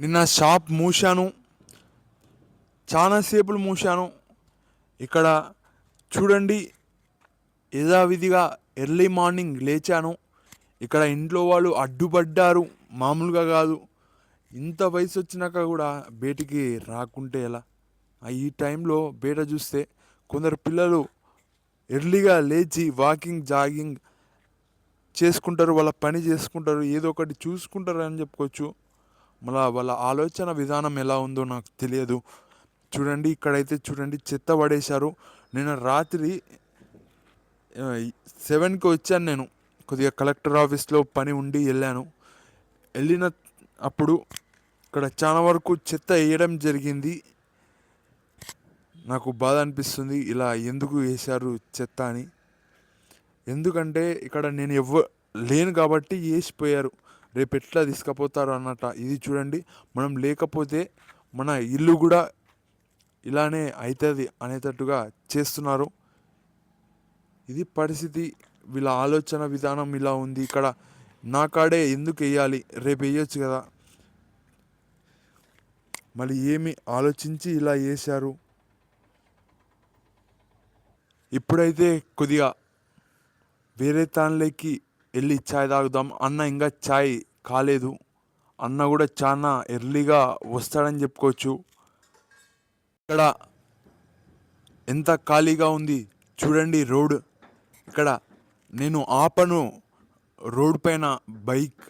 నిన్న షాప్ మూసాను చాలాసేపులు మూసాను ఇక్కడ చూడండి యథావిధిగా ఎర్లీ మార్నింగ్ లేచాను. ఇక్కడ ఇంట్లో వాళ్ళు అడ్డుపడ్డారు. మామూలుగా కాదు. ఇంత వయసు వచ్చినాక కూడా బయటికి రాకుంటే ఎలా? ఆ ఈ టైంలో బయట చూస్తే కొందరు పిల్లలు ఎర్లీగా లేచి వాకింగ్ జాగింగ్ చేసుకుంటారు వాళ్ళ పని చేసుకుంటారు ఏదో ఒకటి చూసుకుంటారు అని చెప్పుకోవచ్చు. మళ్ళా వాళ్ళ ఆలోచన విధానం ఎలా ఉందో నాకు తెలియదు. చూడండి ఇక్కడైతే చూడండి చెత్త పడేశారు. నేను రాత్రి సెవెన్కి వచ్చాను నేను. కొద్దిగా కలెక్టర్ ఆఫీస్లో పని ఉండి వెళ్ళాను. వెళ్ళిన అప్పుడు ఇక్కడ చాలా వరకు చెత్త వేయడం జరిగింది. నాకు బాధ అనిపిస్తుంది ఇలా ఎందుకు వేశారు చెత్త అని. ఎందుకంటే ఇక్కడ నేను ఎవ్వ లేను కాబట్టి వేసిపోయారు. రేపు ఎట్లా తీసుకుపోతారు అన్నట్ట ఇది చూడండి. మనం లేకపోతే మన ఇల్లు కూడా ఇలానే అవుతుంది అనేటట్టుగా చేస్తున్నారు. ఇది పరిస్థితి వీళ్ళ ఆలోచన విధానం ఇలా ఉంది. ఇక్కడ నా కాడే ఎందుకు వేయాలి? రేపు వేయొచ్చు కదా. మళ్ళీ ఏమి ఆలోచించి ఇలా వేశారు? ఇప్పుడైతే కొద్దిగా వేరే తాన్లోకి వెళ్ళి ఛాయ్ తాగుదాం. అన్న ఇంకా ఛాయ్ కాలేదు. అన్న కూడా చాలా ఎర్లీగా వస్తాడని చెప్పుకోవచ్చు. ఇక్కడ ఎంత ఖాళీగా ఉంది చూడండి రోడ్. ఇక్కడ నేను ఆపను రోడ్ పైన బైక్.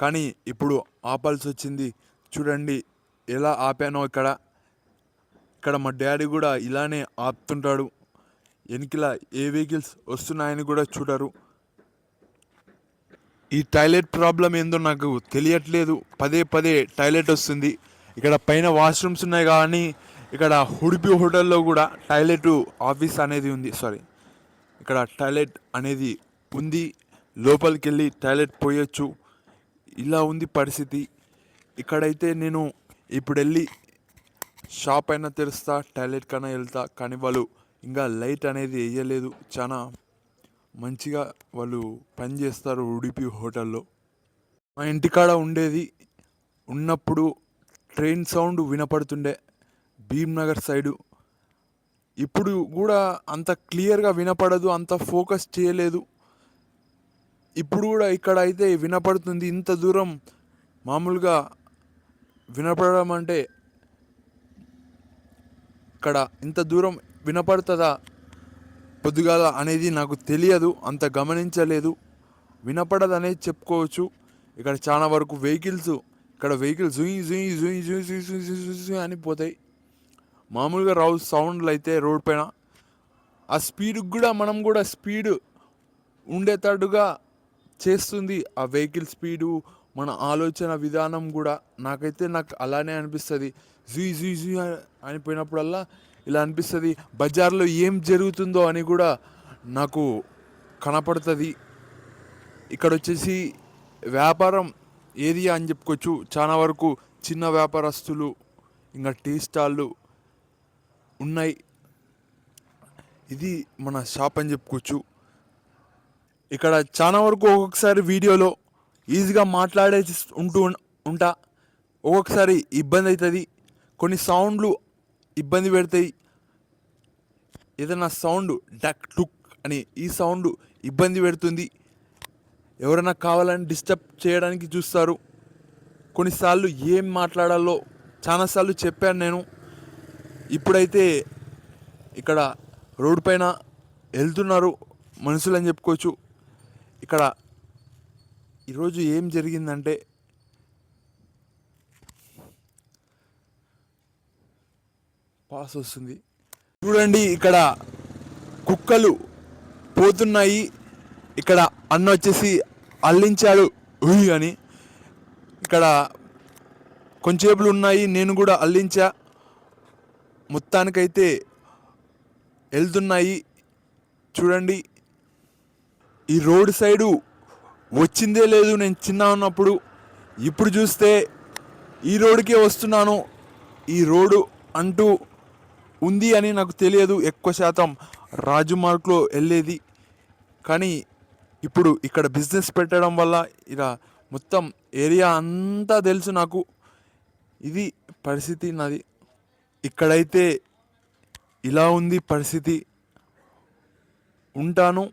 కానీ ఇప్పుడు ఆపాల్సి వచ్చింది. చూడండి ఎలా ఆపానో ఇక్కడ. ఇక్కడ మా డాడీ కూడా ఇలానే ఆపుతుంటాడు. వెనకల ఏ వెహికల్స్ వస్తున్నాయని కూడా చూడరు. ఈ టాయిలెట్ ప్రాబ్లం ఏందో నాకు తెలియట్లేదు. పదే పదే టాయిలెట్ వస్తుంది. ఇక్కడ పైన వాష్రూమ్స్ ఉన్నాయి కానీ ఇక్కడ ఉడిపి హోటల్లో కూడా టాయిలెట్ ఆఫీస్ అనేది ఉంది. సారీ ఇక్కడ టాయిలెట్ అనేది ఉంది. లోపలికి వెళ్ళి టాయిలెట్ పోయొచ్చు. ఇలా ఉంది పరిస్థితి. ఇక్కడైతే నేను ఇప్పుడు వెళ్ళి షాప్ అయినా తెరుస్తా టాయిలెట్ కన్నా వెళ్తా కానీ వాళ్ళు ఇంకా లైట్ అనేది వేయలేదు. చాలా మంచిగా వాళ్ళు పని చేస్తారు ఉడిపి హోటల్లో. మా ఇంటికాడ ఉండేది ఉన్నప్పుడు ట్రైన్ సౌండ్ వినపడుతుండే భీమ్నగర్ సైడు. ఇప్పుడు కూడా అంత క్లియర్గా వినపడదు అంత ఫోకస్ చేయలేదు. ఇప్పుడు కూడా ఇక్కడ అయితే వినపడుతుంది ఇంత దూరం మామూలుగా వినపడడం అంటే ఇక్కడ ఇంత దూరం వినపడుతుందా పొద్దుగాల అనేది నాకు తెలియదు అంత గమనించలేదు. వినపడదనే చెప్పుకోవచ్చు. ఇక్కడ చాలా వరకు వెహికల్స్ ఇక్కడ వెహికల్ జూయి జూయి జూయి జూయి జూయి జూయి జూయి జూయి అని పోతాయి. మామూలుగా రావు సౌండ్లు అయితే రోడ్ పైన. ఆ స్పీడ్కి కూడా మనం కూడా స్పీడ్ ఉండేటట్టుగా చేస్తుంది ఆ వెహికల్ స్పీడు మన ఆలోచన విధానం కూడా. నాకైతే నాకు అలానే అనిపిస్తుంది. జూయి జూయి జూయి అనిపోయినప్పుడల్లా ఇలా అనిపిస్తుంది బజార్లో ఏం జరుగుతుందో అని కూడా నాకు కనపడుతుంది. ఇక్కడ వచ్చేసి వ్యాపారం ఏది అని చెప్పుకోవచ్చు. చాలా వరకు చిన్న వ్యాపారస్తులు ఇంకా టీ స్టాళ్ళు ఉన్నాయి. ఇది మన షాప్ అని చెప్పుకోవచ్చు. ఇక్కడ చాలా వరకు ఒక్కొక్కసారి వీడియోలో ఈజీగా మాట్లాడే ఉంటూ ఉంటా. ఒక్కొక్కసారి ఇబ్బంది అవుతుంది కొన్ని సౌండ్లు ఇబ్బంది పెడతాయి ఏదైనా సౌండ్ డక్ టుక్ అని ఈ సౌండ్ ఇబ్బంది పెడుతుంది. ఎవరైనా కావాలని డిస్టర్బ్ చేయడానికి చూస్తారు. కొన్నిసార్లు ఏం మాట్లాడాలో చాలాసార్లు చెప్పాను నేను. ఇప్పుడైతే ఇక్కడ రోడ్డు పైన వెళ్తున్నారు మనుషులు అని చెప్పుకోవచ్చు. ఇక్కడ ఈరోజు ఏం జరిగిందంటే పాస్ వస్తుంది చూడండి ఇక్కడ కుక్కలు పోతున్నాయి. ఇక్కడ అన్న వచ్చేసి అల్లించాడు. ఉయ్ అని. ఇక్కడ కొంచెంసేపులు ఉన్నాయి. నేను కూడా అల్లించా. మొత్తానికైతే వెళ్తున్నాయి. చూడండి. ఈ రోడ్ సైడు వచ్చిందే లేదు. నేను చిన్న ఉన్నప్పుడు. ఇప్పుడు చూస్తే ఈ రోడ్డుకే వస్తున్నాను. ఈ రోడ్డు అంటూ ఉంది అని నాకు తెలియదు. ఎక్కువ శాతం రాజమార్క్లో వెళ్ళేది. కానీ ఇప్పుడు ఇక్కడ బిజినెస్ పెట్టడం వల్ల ఇలా మొత్తం ఏరియా అంతా తెలుసు నాకు. ఇది పరిస్థితి నాది. ఇక్కడైతే ఇలా ఉంది పరిస్థితి. ఉంటాను.